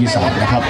อีสานนะครับ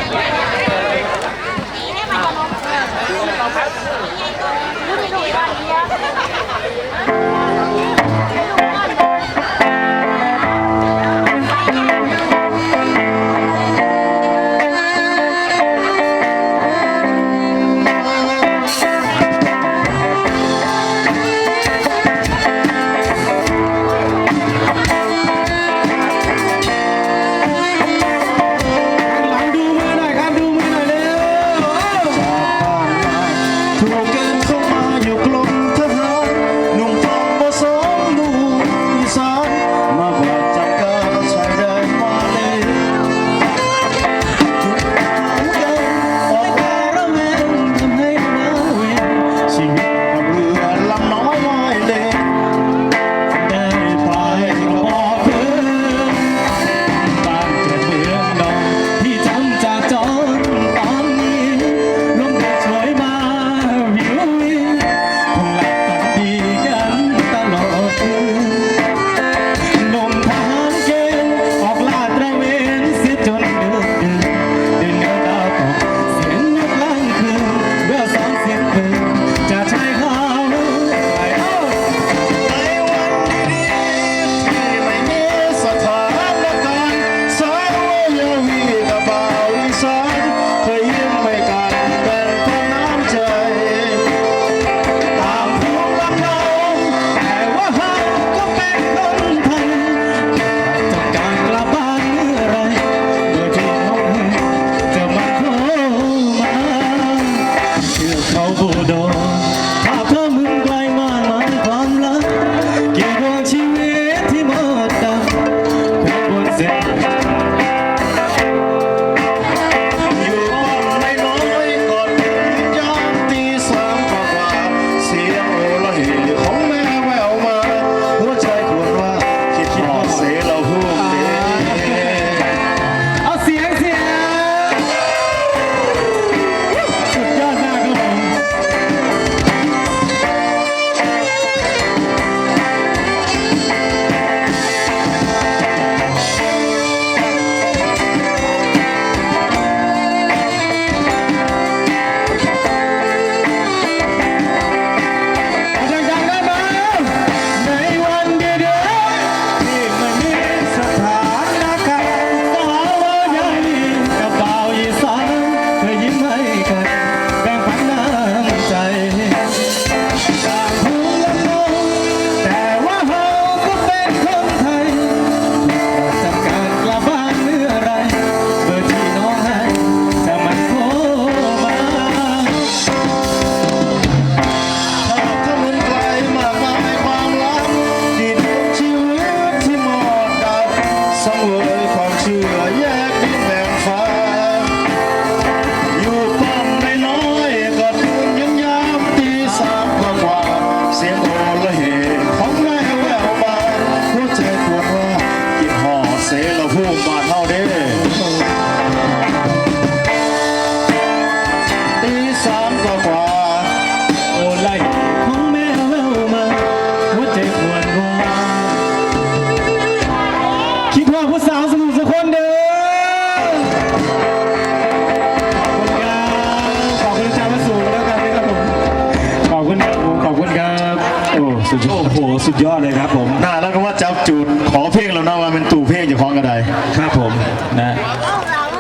สุดยอดโอ้โห สุดยอดเลยครับผม น่าแล้วก็ว่าเจ้าจูนขอเพลงเราหน้าวันเป็นตู